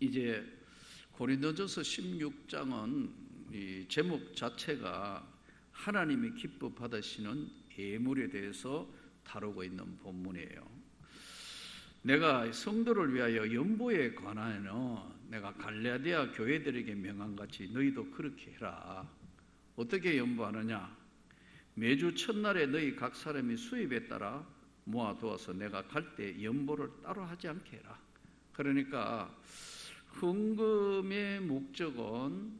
이제 고린도전서 16장은 이 제목 자체가 하나님이 기뻐 받으시는 예물에 대해서 다루고 있는 본문이에요. 내가 성도를 위하여 연보에 관하여는 내가 갈라디아 교회들에게 명한 같이 너희도 그렇게 해라. 어떻게 연보하느냐? 매주 첫날에 너희 각 사람이 수입에 따라 모아두어서 내가 갈 때 연보를 따로 하지 않게 해라. 그러니까 헌금의 목적은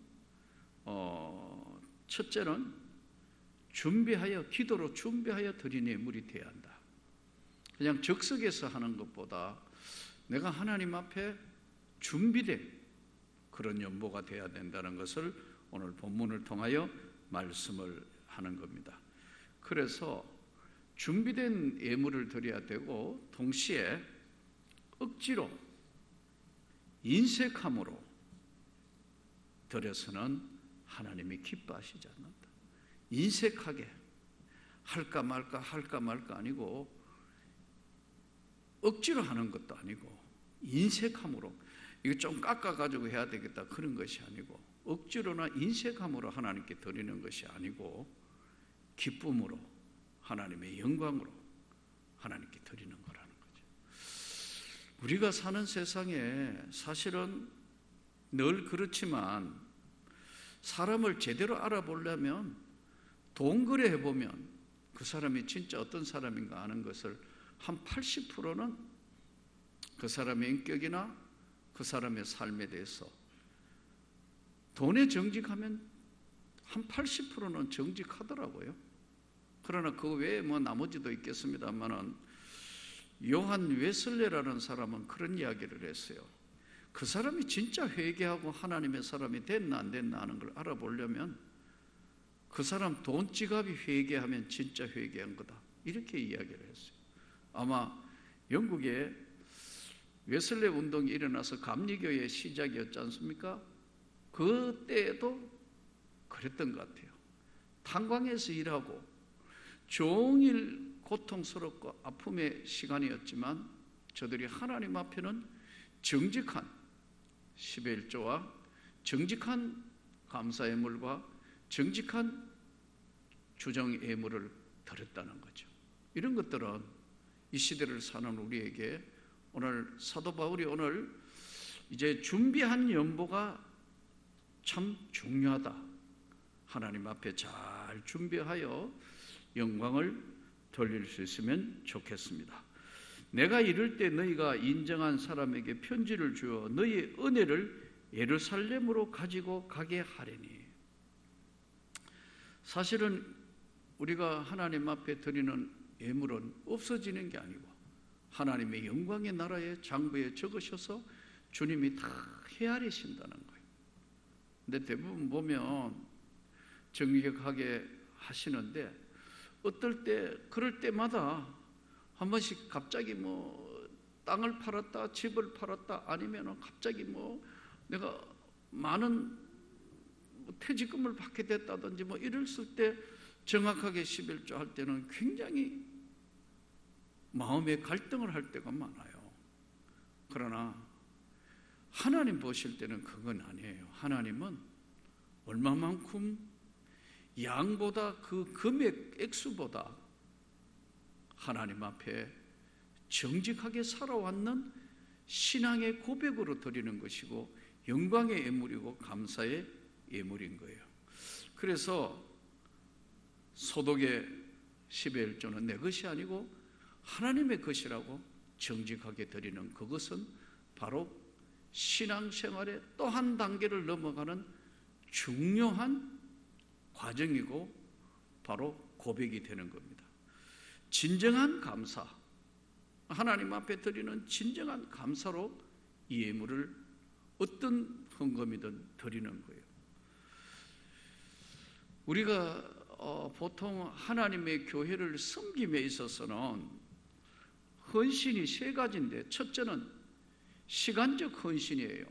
어, 첫째는 준비하여 기도로 준비하여 드린 예물이 되어야 한다. 그냥 적석에서 하는 것보다 내가 하나님 앞에 준비된 그런 연보가 되어야 된다는 것을 오늘 본문을 통하여 말씀을 하는 겁니다. 그래서 준비된 예물을 드려야 되고 동시에 억지로 인색함으로 드려서는 하나님이 기뻐하시지 않는다. 인색하게 할까 말까 할까 말까 아니고 억지로 하는 것도 아니고 인색함으로 이거 좀 깎아 가지고 해야 되겠다 그런 것이 아니고 억지로나 인색함으로 하나님께 드리는 것이 아니고 기쁨으로 하나님의 영광으로 하나님께 드리는 거죠. 우리가 사는 세상에 사실은 늘 그렇지만 사람을 제대로 알아보려면 돈 거래 해보면 그 사람이 진짜 어떤 사람인가 아는 것을 한 80%는 그 사람의 인격이나 그 사람의 삶에 대해서 돈에 정직하면 한 80%는 정직하더라고요. 그러나 그 외에 뭐 나머지도 있겠습니다만은 요한 웨슬레라는 사람은 그런 이야기를 했어요. 그 사람이 진짜 회개하고 하나님의 사람이 됐나 안 됐나 하는 걸 알아보려면 그 사람 돈 지갑이 회개하면 진짜 회개한 거다. 이렇게 이야기를 했어요. 아마 영국에 웨슬레 운동이 일어나서 감리교의 시작이었지 않습니까? 그때도 그랬던 것 같아요. 탄광에서 일하고 종일 고통스럽고 아픔의 시간이었지만 저들이 하나님 앞에는 정직한 11조와 정직한 감사의 물과 정직한 주정 예물을 드렸다는 거죠. 이런 것들은 이 시대를 사는 우리에게 오늘 사도 바울이 오늘 이제 준비한 연보가 참 중요하다. 하나님 앞에 잘 준비하여 영광을 돌릴 수 있으면 좋겠습니다. 내가 이럴 때 너희가 인정한 사람에게 편지를 주어 너희 은혜를 예루살렘으로 가지고 가게 하려니. 사실은 우리가 하나님 앞에 드리는 예물은 없어지는 게 아니고 하나님의 영광의 나라의 장부에 적으셔서 주님이 다 헤아리신다는 거예요. 근데 대부분 보면 정직하게 하시는데 어떨 때 그럴 때마다 한 번씩 갑자기 뭐 땅을 팔았다 집을 팔았다 아니면 갑자기 뭐 내가 많은 뭐 퇴직금을 받게 됐다든지 뭐 이랬을 때 정확하게 11조 할 때는 굉장히 마음의 갈등을 할 때가 많아요. 그러나 하나님 보실 때는 그건 아니에요. 하나님은 얼마만큼 양보다 그 금액 액수보다 하나님 앞에 정직하게 살아왔는 신앙의 고백으로 드리는 것이고 영광의 예물이고 감사의 예물인 거예요. 그래서 소독의 11조는 내 것이 아니고 하나님의 것이라고 정직하게 드리는 그것은 바로 신앙생활의 또 한 단계를 넘어가는 중요한 과정이고 바로 고백이 되는 겁니다. 진정한 감사, 하나님 앞에 드리는 진정한 감사로 이 예물을 어떤 헌금이든 드리는 거예요. 우리가 어, 보통 하나님의 교회를 섬김에 있어서는 헌신이 세 가지인데 첫째는 시간적 헌신이에요.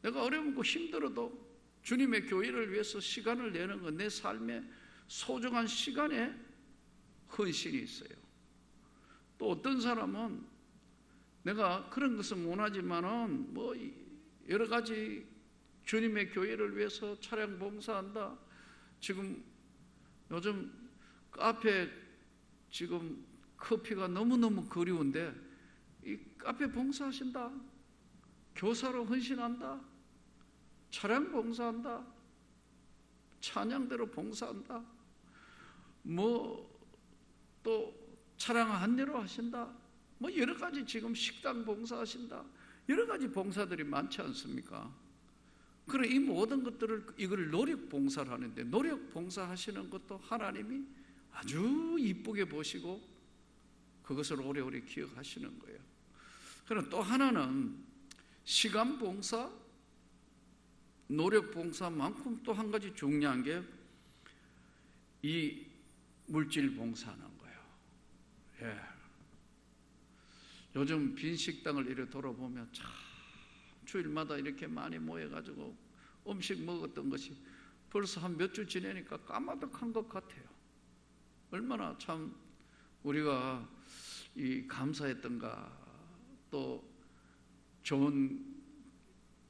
내가 어려움고 힘들어도 주님의 교회를 위해서 시간을 내는 건 내 삶의 소중한 시간에 헌신이 있어요. 또 어떤 사람은 내가 그런 것은 원하지만은 뭐 여러 가지 주님의 교회를 위해서 차량 봉사한다. 지금 요즘 카페 지금 커피가 너무너무 그리운데 이 카페 봉사하신다. 교사로 헌신한다. 차량 봉사한다. 찬양대로 봉사한다. 뭐 또 차량 안내로 하신다. 뭐 여러 가지 지금 식당 봉사하신다. 여러 가지 봉사들이 많지 않습니까? 그래 이 모든 것들을 이걸 노력 봉사를 하는데 노력 봉사하시는 것도 하나님이 아주 이쁘게 보시고 그것을 오래오래 기억하시는 거예요. 그럼 또 하나는 시간 봉사, 노력 봉사만큼 또 한 가지 중요한 게 이 물질 봉사하는 거예요. 예. 요즘 빈 식당을 이렇게 돌아보면 참 주일마다 이렇게 많이 모여가지고 음식 먹었던 것이 벌써 한 몇 주 지내니까 까마득한 것 같아요. 얼마나 참 우리가 이 감사했던가 또 좋은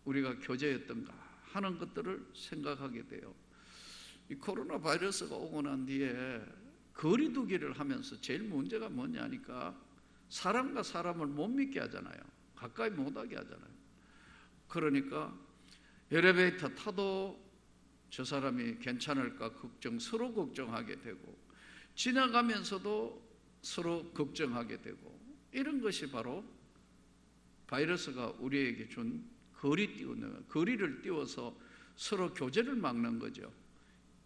우리가 교제였던가 하는 것들을 생각하게 돼요. 이 코로나 바이러스가 오고 난 뒤에 거리두기를 하면서 제일 문제가 뭐냐니까 사람과 사람을 못 믿게 하잖아요. 가까이 못 하게 하잖아요. 그러니까 엘리베이터 타도 저 사람이 괜찮을까 걱정, 서로 걱정하게 되고 지나가면서도 서로 걱정하게 되고 이런 것이 바로 바이러스가 우리에게 준 거리 띄우는 거리를 띄워서 서로 교제를 막는 거죠.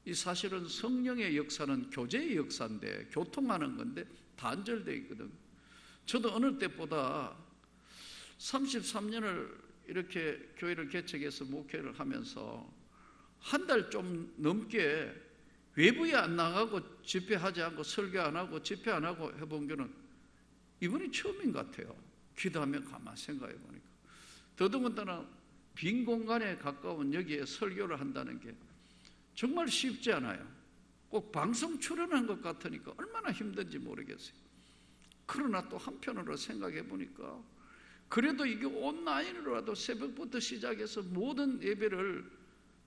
이 사실은 성령의 역사는 교제의 역사인데 교통하는 건데 단절되어 있거든. 저도 어느 때보다 33년을 이렇게 교회를 개척해서 목회를 하면서 한 달 좀 넘게 외부에 안 나가고 집회하지 않고 설교 안 하고 집회 안 하고 해본 게는 이번이 처음인 것 같아요. 기도하면 가만 생각해 보니까. 더더군다나 빈 공간에 가까운 여기에 설교를 한다는 게 정말 쉽지 않아요. 꼭 방송 출연한 것 같으니까 얼마나 힘든지 모르겠어요. 그러나 또 한편으로 생각해 보니까 그래도 이게 온라인으로라도 새벽부터 시작해서 모든 예배를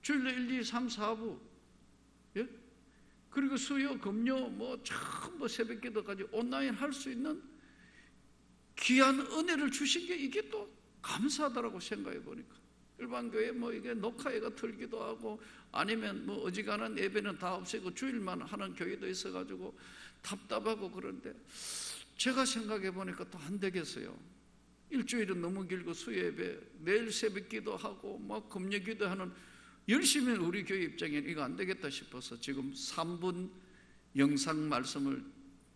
주일에 1, 2, 3, 4부 예? 그리고 수요, 금요 뭐 전부 새벽 기도까지 온라인 할 수 있는 귀한 은혜를 주신 게 이게 또 감사하다라고 생각해 보니까 일반 교회 뭐 이게 녹화회가 틀기도 하고 아니면 뭐 어지간한 예배는 다 없애고 주일만 하는 교회도 있어가지고 답답하고 그런데 제가 생각해 보니까 또 안 되겠어요. 일주일은 너무 길고 수예배 내일 새벽 기도 하고 막 금요 기도 하는 열심히 우리 교회 입장에는 이거 안 되겠다 싶어서 지금 3분 영상 말씀을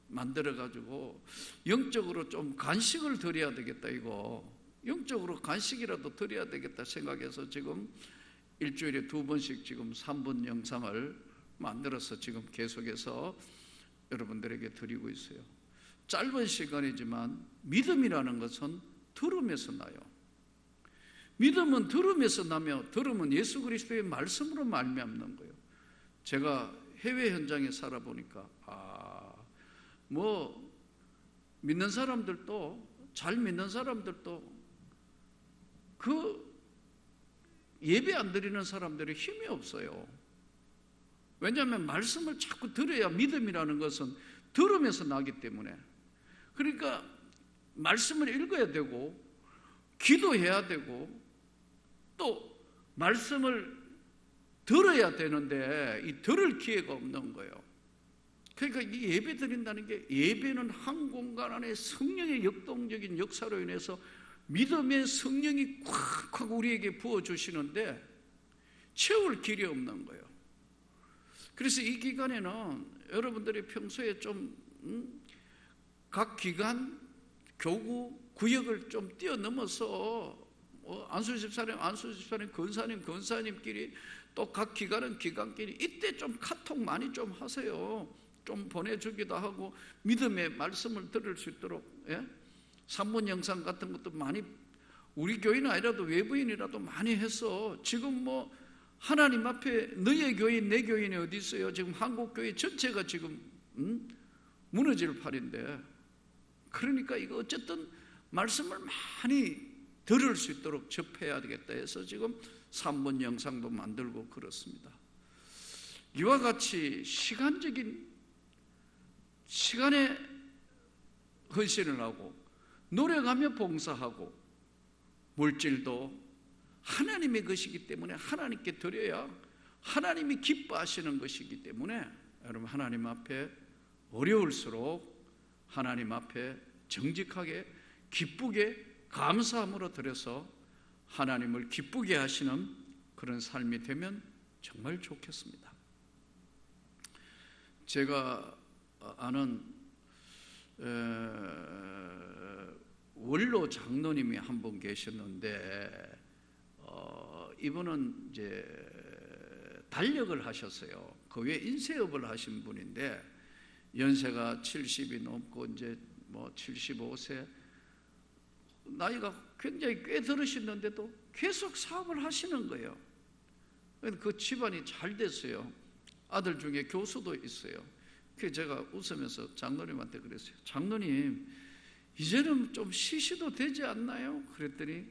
만들어 가지고 영적으로 좀 간식을 드려야 되겠다 이거 영적으로 간식이라도 드려야 되겠다 생각해서 지금 일주일에 두 번씩 지금 3분 영상을 만들어서 지금 계속해서 여러분들에게 드리고 있어요. 짧은 시간이지만 믿음이라는 것은 들음에서 나요. 믿음은 들음에서 나며 들음은 예수 그리스도의 말씀으로 말미암는 거예요. 제가 해외 현장에 살아보니까 아뭐 믿는 사람들도 잘 믿는 사람들도 그 예배 안 드리는 사람들이 힘이 없어요. 왜냐하면 말씀을 자꾸 들어야 믿음이라는 것은 들으면서 나기 때문에 그러니까 말씀을 읽어야 되고 기도해야 되고 또 말씀을 들어야 되는데 이 들을 기회가 없는 거예요. 그러니까 이 예배 드린다는 게 예배는 한 공간 안에 성령의 역동적인 역사로 인해서 믿음의 성령이 콱콱 우리에게 부어 주시는데 채울 길이 없는 거예요. 그래서 이 기간에는 여러분들이 평소에 좀각 음, 기간 교구 구역을 좀 뛰어넘어서 뭐 안수 집사님, 안수 집사님, 근사님, 근사님끼리 또 각 기관은 기관끼리 이때 좀 카톡 많이 좀 하세요. 좀 보내주기도 하고 믿음의 말씀을 들을 수 있도록 예? 산문 영상 같은 것도 많이 우리 교인은 아니라도 외부인이라도 많이 해서 지금 뭐 하나님 앞에 너의 교인 내 교인이 어디 있어요? 지금 한국 교회 전체가 지금 음? 무너질 판인데 그러니까 이거 어쨌든 말씀을 많이 들을 수 있도록 접해야 되겠다 해서 지금 3분 영상도 만들고 그렇습니다. 이와 같이 시간적인 시간에 헌신을 하고 노력하며 봉사하고 물질도 하나님의 것이기 때문에 하나님께 드려야 하나님이 기뻐하시는 것이기 때문에 여러분 하나님 앞에 어려울수록 하나님 앞에 정직하게 기쁘게 감사함으로 드려서 하나님을 기쁘게 하시는 그런 삶이 되면 정말 좋겠습니다. 제가 아는 원로 장로님이 한 분 계셨는데 어, 이분은 이제 달력을 하셨어요. 그 외에 인쇄업을 하신 분인데 연세가 70이 넘고 이제 뭐 75세 나이가 굉장히 꽤 들으시는데도 계속 사업을 하시는 거예요. 그 집안이 잘 됐어요. 아들 중에 교수도 있어요. 그 제가 웃으면서 장로님한테 그랬어요. 장로님, 이제는 좀 쉬셔도 되지 않나요? 그랬더니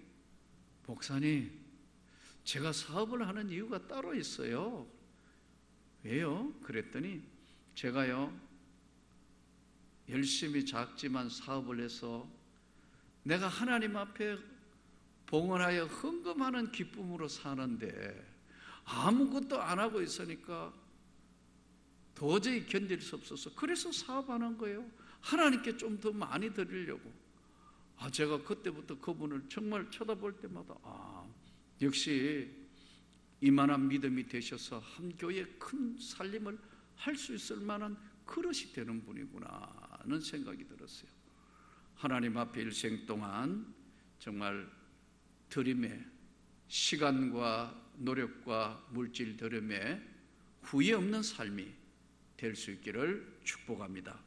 목사님, 제가 사업을 하는 이유가 따로 있어요. 왜요? 그랬더니 제가요 열심히 작지만 사업을 해서 내가 하나님 앞에 봉헌하여 헌금하는 기쁨으로 사는데 아무것도 안 하고 있으니까 도저히 견딜 수 없어서 그래서 사업하는 거예요. 하나님께 좀 더 많이 드리려고. 아, 제가 그때부터 그분을 정말 쳐다볼 때마다 아, 역시 이만한 믿음이 되셔서 한 교회 큰 살림을 할 수 있을 만한 그릇이 되는 분이구나는 생각이 들었어요. 하나님 앞에 일생 동안 정말 드림에 시간과 노력과 물질 드림에 후회 없는 삶이 될 수 있기를 축복합니다.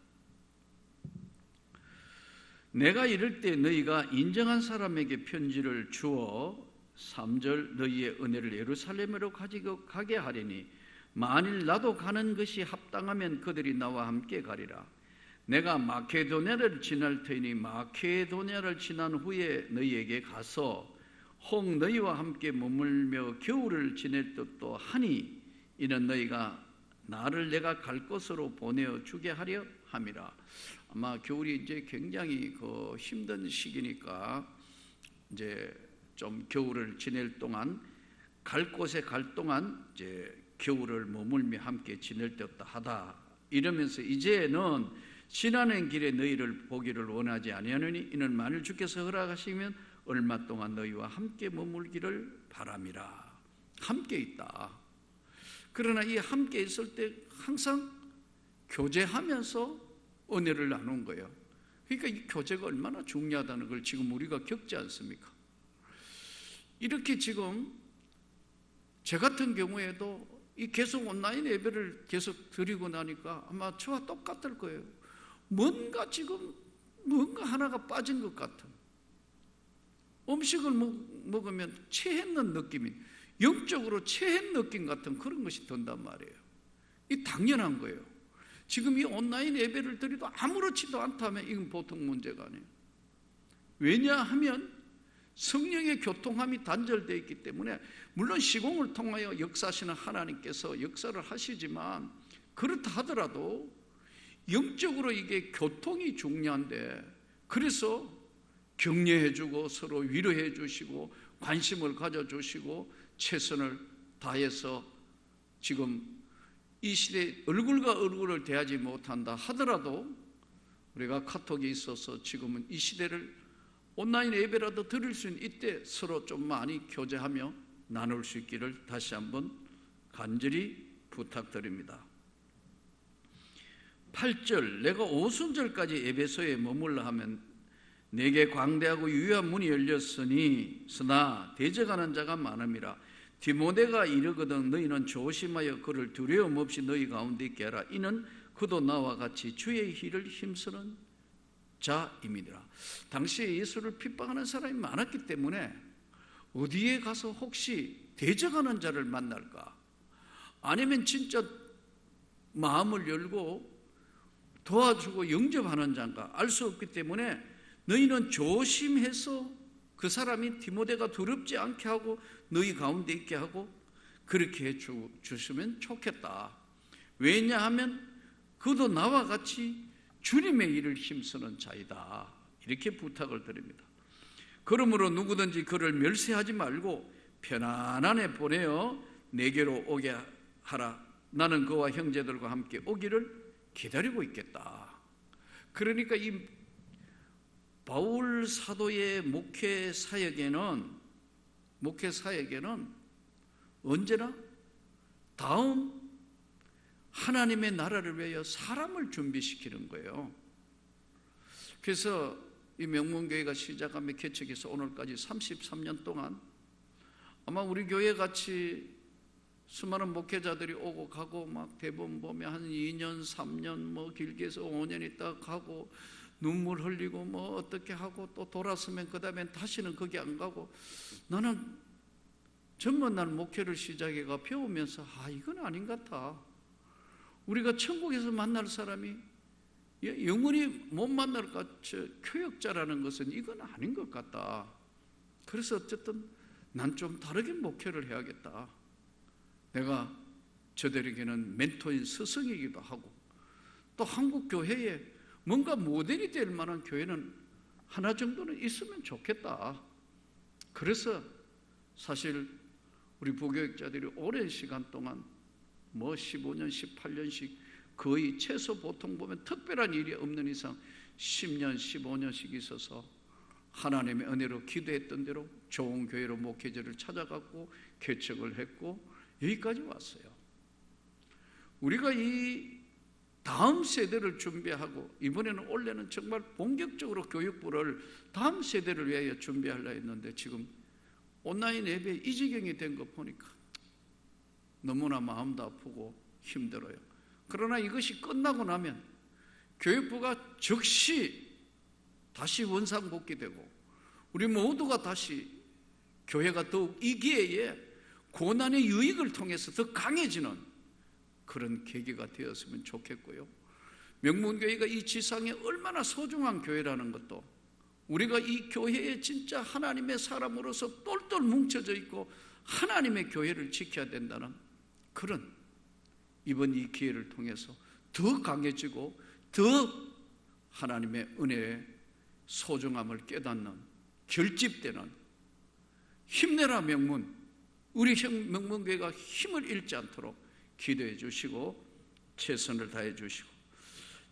내가 이럴 때 너희가 인정한 사람에게 편지를 주어 3절 너희의 은혜를 예루살렘으로 가지고 가게 하리니 만일 나도 가는 것이 합당하면 그들이 나와 함께 가리라. 내가 마케도냐를 지날 테니 마케도냐를 지난 후에 너희에게 가서 혹 너희와 함께 머물며 겨울을 지낼 듯도 하니 이는 너희가 나를 내가 갈 곳으로 보내어 주게 하려 함이라. 아마 겨울이 이제 굉장히 그 힘든 시기니까 이제 좀 겨울을 지낼 동안 갈 곳에 갈 동안 이제 겨울을 머물며 함께 지낼 듯 하다 이러면서 이제는 지나는 길에 너희를 보기를 원하지 아니하느니 이는 만일 주께서 허락하시면 얼마 동안 너희와 함께 머물기를 바람이라 함께 있다. 그러나 이 함께 있을 때 항상 교제하면서 은혜를 나눈 거예요. 그러니까 이 교제가 얼마나 중요하다는 걸 지금 우리가 겪지 않습니까? 이렇게 지금 저 같은 경우에도 이 계속 온라인 예배를 계속 드리고 나니까 아마 저와 똑같을 거예요. 뭔가 지금 뭔가 하나가 빠진 것 같은 음식을 먹, 으면 체했는 느낌이 영적으로 체한 느낌 같은 그런 것이 든단 말이에요. 이 당연한 거예요. 지금 이 온라인 예배를 드리도 아무렇지도 않다면 이건 보통 문제가 아니에요. 왜냐하면 성령의 교통함이 단절되어 있기 때문에 물론 시공을 통하여 역사하시는 하나님께서 역사를 하시지만 그렇다 하더라도 영적으로 이게 교통이 중요한데 그래서 격려해 주고 서로 위로해 주시고 관심을 가져 주시고 최선을 다해서 지금 이 시대에 얼굴과 얼굴을 대하지 못한다 하더라도 우리가 카톡이 있어서 지금은 이 시대를 온라인 예배라도 드릴 수 있는 이때 서로 좀 많이 교제하며 나눌 수 있기를 다시 한번 간절히 부탁드립니다. 8절 내가 오순절까지 에베소에 머물러 하면 내게 광대하고 유효한 문이 열렸으니 쓰나 대적하는 자가 많음이라 디모데가 이르거든 너희는 조심하여 그를 두려움 없이 너희 가운데 있게 하라 이는 그도 나와 같이 주의 길을 힘쓰는 자입니다. 당시에 예수를 핍박하는 사람이 많았기 때문에 어디에 가서 혹시 대적하는 자를 만날까? 아니면 진짜 마음을 열고 도와주고 영접하는 자인가 알 수 없기 때문에 너희는 조심해서 그 사람이 디모데가 두렵지 않게 하고 너희 가운데 있게 하고 그렇게 해 주, 주시면 좋겠다. 왜냐하면 그도 나와 같이 주님의 일을 힘쓰는 자이다. 이렇게 부탁을 드립니다. 그러므로 누구든지 그를 멸시하지 말고 편안하게 보내어 내게로 오게 하라. 나는 그와 형제들과 함께 오기를 기다리고 있겠다. 그러니까 이 바울 사도의 목회 사역에는 목회 사역에는 언제나 다음 하나님의 나라를 위하여 사람을 준비시키는 거예요. 그래서 이 명문교회가 시작하며 개척해서 오늘까지 33년 동안 아마 우리 교회 같이 수많은 목회자들이 오고 가고 막 대부분 보면 한 2년, 3년, 뭐 길게 해서 5년 있다 가고 눈물 흘리고 뭐 어떻게 하고 또 돌았으면 그 다음엔 다시는 거기 안 가고 나는 전번 날 목회를 시작해가 배우면서 아 이건 아닌 것 같아. 우리가 천국에서 만날 사람이 영원히 못 만날 것 교역자라는 것은 이건 아닌 것 같다. 그래서 어쨌든 난 좀 다르게 목회를 해야겠다. 내가 저들에게는 멘토인 스승이기도 하고 또 한국 교회에 뭔가 모델이 될 만한 교회는 하나 정도는 있으면 좋겠다. 그래서 사실 우리 부교육자들이 오랜 시간 동안 뭐 15년, 18년씩 거의 최소 보통 보면 특별한 일이 없는 이상 10년, 15년씩 있어서 하나님의 은혜로 기도했던 대로 좋은 교회로 목회자를 찾아갔고 개척을 했고 여기까지 왔어요. 우리가 이 다음 세대를 준비하고 이번에는 올해는 정말 본격적으로 교육부를 다음 세대를 위하여 준비하려 했는데 지금 온라인 앱에 이 지경이 된 거 보니까 너무나 마음도 아프고 힘들어요. 그러나 이것이 끝나고 나면 교육부가 즉시 다시 원상복귀되고 우리 모두가 다시 교회가 더욱 이 기회에 고난의 유익을 통해서 더 강해지는 그런 계기가 되었으면 좋겠고요. 명문교회가 이 지상에 얼마나 소중한 교회라는 것도 우리가 이 교회에 진짜 하나님의 사람으로서 똘똘 뭉쳐져 있고 하나님의 교회를 지켜야 된다는 그런 이번 이 기회를 통해서 더 강해지고 더 하나님의 은혜의 소중함을 깨닫는 결집되는 힘내라 명문 우리 명문교회가 힘을 잃지 않도록 기도해 주시고 최선을 다해 주시고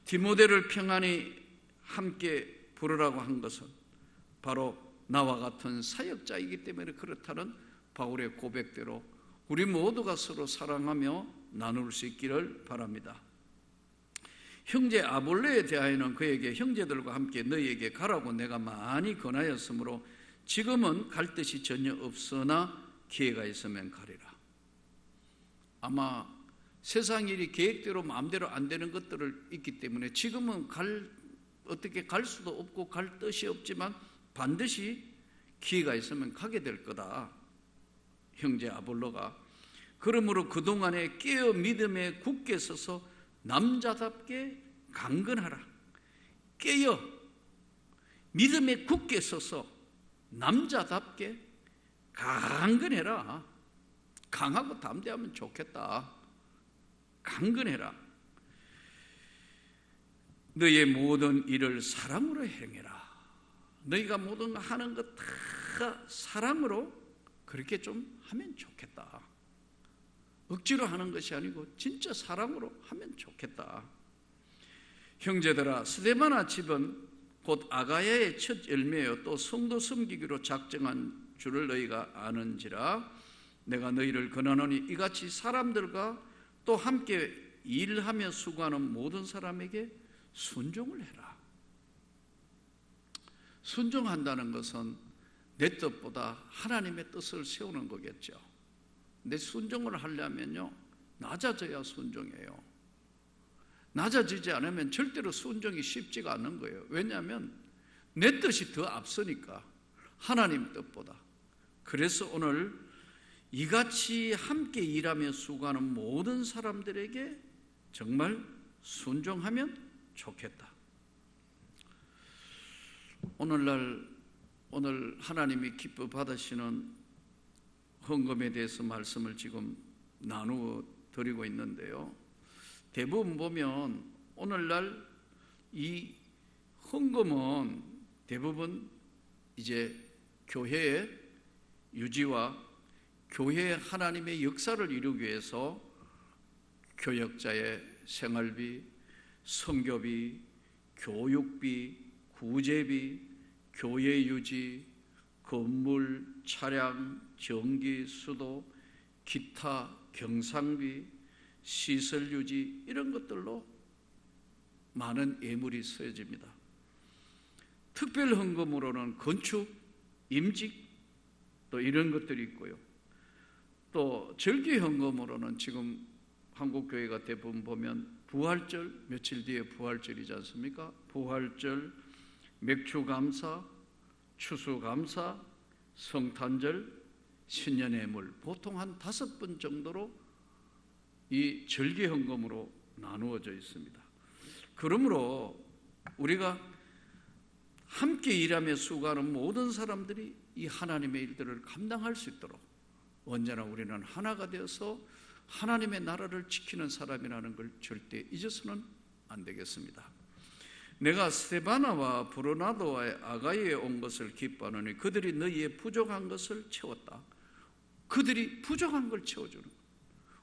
디모데를 평안히 함께 부르라고 한 것은 바로 나와 같은 사역자이기 때문에 그렇다는 바울의 고백대로 우리 모두가 서로 사랑하며 나눌 수 있기를 바랍니다. 형제 아볼레에 대하여는 그에게 형제들과 함께 너희에게 가라고 내가 많이 권하였으므로 지금은 갈 뜻이 전혀 없으나 기회가 있으면 가리라. 아마 세상 일이 계획대로 마음대로 안 되는 것들을 있기 때문에 지금은 갈 어떻게 갈 수도 없고 갈 뜻이 없지만 반드시 기회가 있으면 가게 될 거다. 형제 아볼로가 그러므로 그동안에 깨어 믿음에 굳게 서서 남자답게 강건하라. 깨어 믿음에 굳게 서서 남자답게 강건해라. 강하고 담대하면 좋겠다. 강건해라. 너의 모든 일을 사랑으로 행해라. 너희가 모든 하는 것 다 사랑으로 그렇게 좀 하면 좋겠다. 억지로 하는 것이 아니고 진짜 사랑으로 하면 좋겠다. 형제들아, 스데마나 집은 곧 아가야의 첫 열매요 또 성도 섬기기로 작정한 줄을 너희가 아는지라 내가 너희를 권하노니 이같이 사람들과 또 함께 일하며 수고하는 모든 사람에게 순종을 해라. 순종한다는 것은 내 뜻보다 하나님의 뜻을 세우는 거겠죠. 내 순종을 하려면요, 낮아져야 순종해요. 낮아지지 않으면 절대로 순종이 쉽지가 않은 거예요. 왜냐하면 내 뜻이 더 앞서니까 하나님 뜻보다. 그래서 오늘 이같이 함께 일하며 수고하는 모든 사람들에게 정말 순종하면 좋겠다. 오늘날 오늘 하나님이 기뻐 받으시는 헌금에 대해서 말씀을 지금 나누어 드리고 있는데요. 대부분 보면 오늘날 이 헌금은 대부분 이제 교회의 유지와 교회 하나님의 역사를 이루기 위해서 교역자의 생활비, 성교비, 교육비, 구제비, 교회 유지, 건물, 차량, 전기, 수도, 기타, 경상비, 시설 유지 이런 것들로 많은 예물이 쓰여집니다. 특별 헌금으로는 건축, 임직 또 이런 것들이 있고요. 또 절기 헌금으로는 지금 한국 교회가 대부분 보면 부활절 며칠 뒤에 부활절이지 않습니까? 부활절, 맥주 감사, 추수 감사, 성탄절, 신년의 물 보통 한 다섯 번 정도로 이 절기 헌금으로 나누어져 있습니다. 그러므로 우리가 함께 일하며 수고하는 모든 사람들이 이 하나님의 일들을 감당할 수 있도록 언제나 우리는 하나가 되어서 하나님의 나라를 지키는 사람이라는 걸 절대 잊어서는 안 되겠습니다. 내가 스테바나와 브로나도와 아가이에 온 것을 기뻐하노니 그들이 너희의 부족한 것을 채웠다. 그들이 부족한 걸 채워주는 거.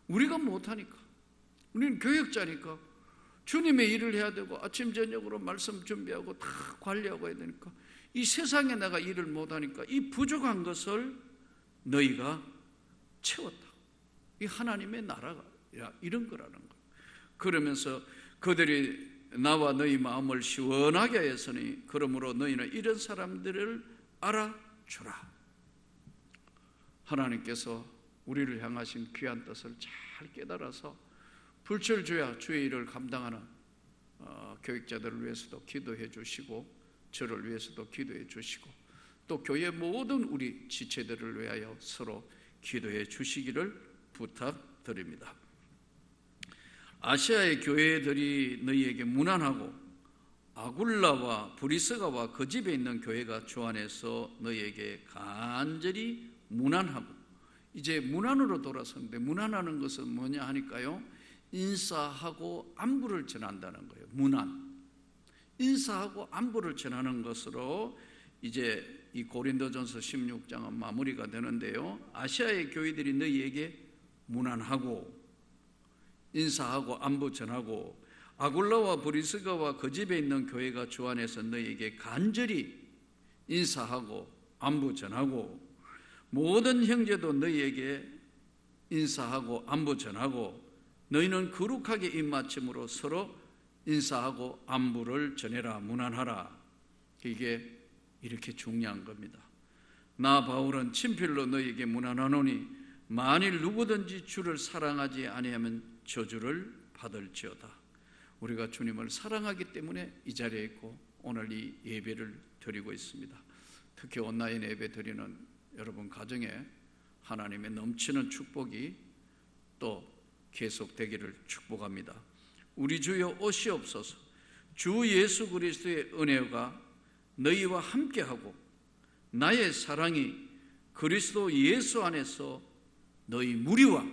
우리가 못하니까. 우리는 교역자니까. 주님의 일을 해야 되고 아침 저녁으로 말씀 준비하고 다 관리하고 해야 되니까 이 세상에 내가 일을 못하니까 이 부족한 것을 너희가 채웠다. 이 하나님의 나라가 이런 거라는 거. 그러면서 그들이 나와 너희 마음을 시원하게 하였으니 그러므로 너희는 이런 사람들을 알아주라. 하나님께서 우리를 향하신 귀한 뜻을 잘 깨달아서 불철주야 주의 일을 감당하는 어, 교육자들을 위해서도 기도해 주시고 저를 위해서도 기도해 주시고 또 교회 모든 우리 지체들을 위하여 서로 기도해 주시기를 부탁드립니다. 아시아의 교회들이 너희에게 무난하고 아굴라와 브리스가와 그 집에 있는 교회가 주 안에서 너희에게 간절히 무난하고 이제 무난으로 돌아섰는데 무난하는 것은 뭐냐 하니까요. 인사하고 안부를 전한다는 거예요. 무난. 인사하고 안부를 전하는 것으로 이제 이 고린도전서 16장은 마무리가 되는데요. 아시아의 교회들이 너희에게 무난하고 인사하고 안부 전하고 아굴라와 브리스가와 그 집에 있는 교회가 주 안에서 너희에게 간절히 인사하고 안부 전하고 모든 형제도 너희에게 인사하고 안부 전하고 너희는 거룩하게 입맞춤으로 서로 인사하고 안부를 전해라 무난하라. 이게 이렇게 중요한 겁니다. 나 바울은 친필로 너희에게 무난하노니 만일 누구든지 주를 사랑하지 아니하면 저주를 받을지어다. 우리가 주님을 사랑하기 때문에 이 자리에 있고 오늘 이 예배를 드리고 있습니다. 특히 온라인 예배 드리는 여러분 가정에 하나님의 넘치는 축복이 또 계속되기를 축복합니다. 우리 주여 오시옵소서. 주 예수 그리스도의 은혜가 너희와 함께하고 나의 사랑이 그리스도 예수 안에서 너희 무리와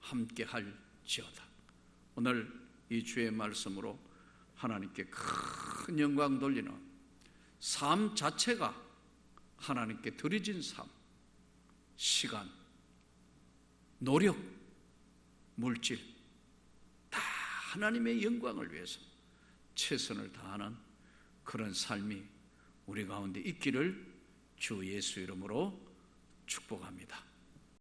함께할지어다. 오늘 이 주의 말씀으로 하나님께 큰 영광 돌리는 삶 자체가 하나님께 드려진 삶, 시간, 노력, 물질 다 하나님의 영광을 위해서 최선을 다하는 그런 삶이 우리 가운데 있기를 주 예수 이름으로 축복합니다.